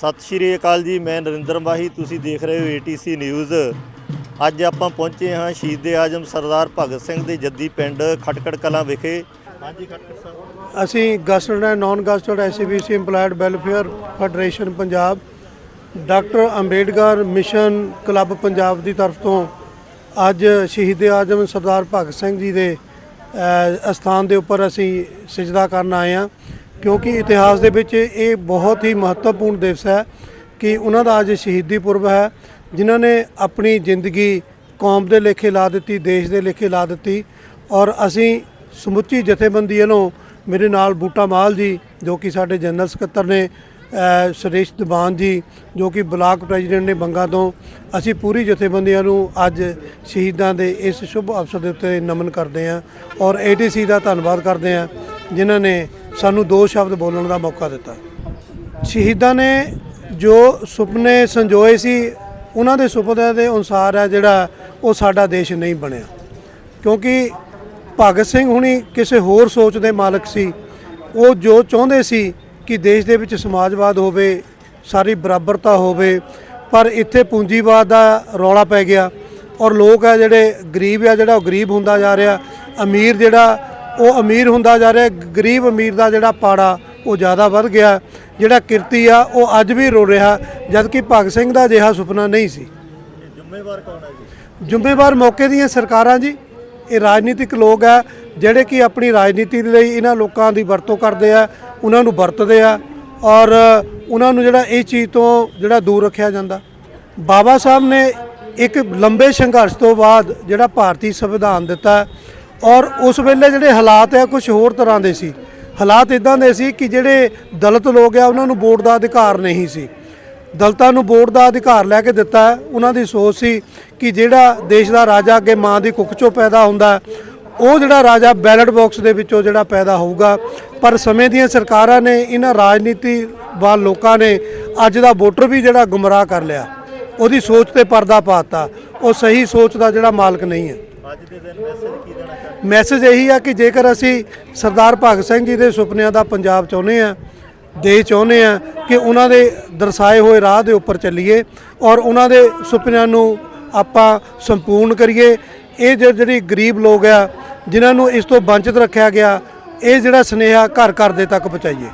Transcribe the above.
ਸਤਿ ਸ਼੍ਰੀ ਅਕਾਲ ਜੀ, ਮੈਂ ਨਰਿੰਦਰ ਮਾਹੀ, ਤੁਸੀਂ ਦੇਖ ਰਹੇ ਹੋ ਏਟੀਸੀ ਨਿਊਜ਼ ਅੱਜ ਆਪਾਂ ਪਹੁੰਚੇ ਹਾਂ ਸ਼ਹੀਦ ਆਜਮ ਸਰਦਾਰ ਭਗਤ ਸਿੰਘ ਦੇ ਜੱਦੀ ਪਿੰਡ ਖਟਕੜ ਕਲਾਂ ਵਿਖੇ। ਹਾਂਜੀ, ਖਟਕੜ ਸਾਹਿਬ। ਅਸੀਂ gazetted and non gazetted SC BC EMPLOYED welfare federation Punjab, doctor Ambedkar mission club Punjab ਦੀ ਤਰਫ ਤੋਂ ਅੱਜ ਸ਼ਹੀਦ ਆਜਮ ਸਰਦਾਰ ਭਗਤ ਸਿੰਘ ਜੀ ਦੇ ਅਸਥਾਨ ਦੇ ਉੱਪਰ ਅਸੀਂ ਸਜਦਾ ਕਰਨ ਆਏ ਹਾਂ। ਕਿਉਂਕਿ ਇਤਿਹਾਸ ਦੇ ਵਿੱਚ ਇਹ ਬਹੁਤ ਹੀ ਮਹੱਤਵਪੂਰਨ ਦਿਵਸ ਹੈ ਕਿ ਉਹਨਾਂ ਦਾ ਅੱਜ ਸ਼ਹੀਦੀ ਪੁਰਬ ਹੈ, ਜਿਨ੍ਹਾਂ ਨੇ ਆਪਣੀ ਜ਼ਿੰਦਗੀ ਕੌਮ ਦੇ ਲੇਖੇ ਲਾ ਦਿੱਤੀ, ਦੇਸ਼ ਦੇ ਲੇਖੇ ਲਾ ਦਿੱਤੀ ਔਰ ਅਸੀਂ ਸਮੁੱਚੀ ਜਥੇਬੰਦੀ ਵੱਲੋਂ ਮੇਰੇ ਨਾਲ ਬੂਟਾ ਮਾਲ ਜੀ, ਜੋ ਕਿ ਸਾਡੇ ਜਨਰਲ ਸਕੱਤਰ ਨੇ ਸੁਰੇਸ਼ ਦਬਾਨ ਜੀ, ਜੋ ਕਿ ਬਲਾਕ ਪ੍ਰੈਜ਼ੀਡੈਂਟ ਨੇ ਬੰਗਾ ਤੋਂ, ਅਸੀਂ ਪੂਰੀ ਜਥੇਬੰਦੀਆਂ ਨੂੰ ਅੱਜ ਸ਼ਹੀਦਾਂ ਦੇ ਇਸ ਸ਼ੁਭ ਅਵਸਰ ਦੇ ਉੱਤੇ ਨਮਨ ਕਰਦੇ ਹਾਂ ਔਰ ਏਟੀਸੀ ਦਾ ਧੰਨਵਾਦ ਕਰਦੇ ਹਾਂ, ਜਿਨ੍ਹਾਂ ਨੇ ਸਾਨੂੰ ਦੋ ਸ਼ਬਦ ਬੋਲਣ ਦਾ ਮੌਕਾ ਦਿੱਤਾ। ਸ਼ਹੀਦਾਂ ਨੇ ਜੋ ਸੁਪਨੇ ਸੰਜੋਏ ਸੀ, ਉਹਨਾਂ ਦੇ ਸੁਪਨਿਆਂ ਦੇ ਅਨੁਸਾਰ ਹੈ ਜਿਹੜਾ ਉਹ ਸਾਡਾ ਦੇਸ਼ ਨਹੀਂ ਬਣਿਆ। ਕਿਉਂਕਿ ਭਗਤ ਸਿੰਘ ਹੁਣੀ ਕਿਸੇ ਹੋਰ ਸੋਚ ਦੇ ਮਾਲਕ ਸੀ। ਉਹ ਜੋ ਚਾਹੁੰਦੇ ਸੀ ਕਿ ਦੇਸ਼ ਦੇ ਵਿੱਚ ਸਮਾਜਵਾਦ ਹੋਵੇ, ਸਾਰੀ ਬਰਾਬਰਤਾ ਹੋਵੇ, ਪਰ ਇੱਥੇ ਪੂੰਜੀਵਾਦ ਦਾ ਰੌਲਾ ਪੈ ਗਿਆ ਔਰ ਲੋਕ ਆ ਜਿਹੜੇ ਗਰੀਬ ਆ, ਜਿਹੜਾ ਉਹ ਗਰੀਬ ਹੁੰਦਾ ਜਾ ਰਿਹਾ, ਅਮੀਰ ਜਿਹੜਾ ਉਹ ਅਮੀਰ ਹੁੰਦਾ ਜਾ ਰਿਹਾ ਗਰੀਬ ਅਮੀਰ ਦਾ ਜਿਹੜਾ ਪਾੜਾ ਉਹ ਜ਼ਿਆਦਾ ਵੱਧ ਗਿਆ। ਜਿਹੜਾ ਕਿਰਤੀ ਆ ਉਹ ਅੱਜ ਵੀ ਰੋ ਰਿਹਾ ਜਦ ਕਿ ਭਗਤ ਸਿੰਘ ਦਾ ਅਜਿਹਾ ਸੁਪਨਾ ਨਹੀਂ ਸੀ। ਜ਼ਿੰਮੇਵਾਰ ਕੌਣ ਹੈ ਜੀ? ਜ਼ਿੰਮੇਵਾਰ ਮੌਕੇ ਦੀਆਂ ਸਰਕਾਰਾਂ ਜੀ। ਇਹ ਰਾਜਨੀਤਿਕ ਲੋਕ ਆ ਜਿਹੜੇ ਕਿ ਆਪਣੀ ਰਾਜਨੀਤੀ ਦੇ ਲਈ ਇਹਨਾਂ ਲੋਕਾਂ ਦੀ ਵਰਤੋਂ ਕਰਦੇ ਆ ਉਹਨਾਂ ਨੂੰ ਵਰਤਦੇ ਆ ਔਰ ਉਹਨਾਂ ਨੂੰ ਜਿਹੜਾ ਇਹ ਚੀਜ਼ ਤੋਂ ਜਿਹੜਾ ਦੂਰ ਰੱਖਿਆ ਜਾਂਦਾ। ਬਾਬਾ ਸਾਹਿਬ ਨੇ ਇੱਕ ਲੰਬੇ ਸੰਘਰਸ਼ ਤੋਂ ਬਾਅਦ ਜਿਹੜਾ ਭਾਰਤੀ ਸੰਵਿਧਾਨ ਦਿੱਤਾ ਔਰ ਉਸ ਵੇਲੇ ਜਿਹੜੇ ਹਾਲਾਤ ਆ ਕੁਝ ਹੋਰ ਤਰ੍ਹਾਂ ਦੇ ਸੀ। ਹਾਲਾਤ ਇਦਾਂ ਦੇ ਸੀ ਕਿ ਜਿਹੜੇ ਦਲਿਤ ਲੋਕ ਆ, ਉਹਨਾਂ ਨੂੰ ਵੋਟ ਦਾ ਅਧਿਕਾਰ ਨਹੀਂ ਸੀ। ਦਲਤਾਂ ਨੂੰ ਵੋਟ ਦਾ ਅਧਿਕਾਰ ਲੈ ਕੇ ਦਿੱਤਾ। ਉਹਨਾਂ ਦੀ ਸੋਚ ਸੀ ਕਿ ਜਿਹੜਾ ਦੇਸ਼ ਦਾ ਰਾਜਾ ਅੱਗੇ ਮਾਂ ਦੀ ਕੁੱਖ ਚੋਂ ਪੈਦਾ ਹੁੰਦਾ, ਉਹ ਜਿਹੜਾ ਰਾਜਾ ਬੈਲਟ ਬਾਕਸ ਦੇ ਵਿੱਚੋਂ ਜਿਹੜਾ ਪੈਦਾ ਹੋਊਗਾ। ਪਰ ਸਮੇਂ ਦੀਆਂ ਸਰਕਾਰਾਂ ਨੇ, ਇਹਨਾਂ ਰਾਜਨੀਤੀ ਵਾਲ ਲੋਕਾਂ ਨੇ ਅੱਜ ਦਾ ਵੋਟਰ ਵੀ ਜਿਹੜਾ ਗੁੰਮਰਾਹ ਕਰ ਲਿਆ। ਉਹਦੀ ਸੋਚ ਤੇ ਪਰਦਾ ਪਾਤਾ ਉਹ ਸਹੀ ਸੋਚ ਦਾ ਜਿਹੜਾ ਮਾਲਕ ਨਹੀਂ ਹੈ। ਅੱਜ ਦੇ ਦਿਨ ਮੈਸੇਜ ਕੀ ਦੇਣਾ ਚਾਹੁੰਦੇ? ਮੈਸੇਜ ਇਹੀ ਆ ਕਿ ਜੇਕਰ ਅਸੀਂ ਸਰਦਾਰ ਭਗਤ ਸਿੰਘ ਜੀ ਦੇ ਸੁਪਨਿਆਂ ਦਾ ਪੰਜਾਬ ਚਾਹੁੰਦੇ ਆ ਦੇ ਚਾਹੁੰਦੇ ਆ, ਕਿ ਉਹਨਾਂ ਦੇ ਦਰਸਾਏ ਹੋਏ ਰਾਹ ਦੇ ਉੱਪਰ ਚੱਲੀਏ ਔਰ ਉਹਨਾਂ ਦੇ ਸੁਪਨਿਆਂ ਨੂੰ ਆਪਾਂ ਸੰਪੂਰਨ ਕਰੀਏ, ਇਹ ਜੋ, ਜਿਹੜੀ ਗਰੀਬ ਲੋਕ ਆ, ਜਿਨ੍ਹਾਂ ਨੂੰ ਇਸ ਤੋਂ ਵੰਚਿਤ ਰੱਖਿਆ ਗਿਆ, ਇਹ ਜਿਹੜਾ ਸਨੇਹਾ ਘਰ ਘਰ ਦੇ ਤੱਕ ਪਹੁੰਚਾਈਏ।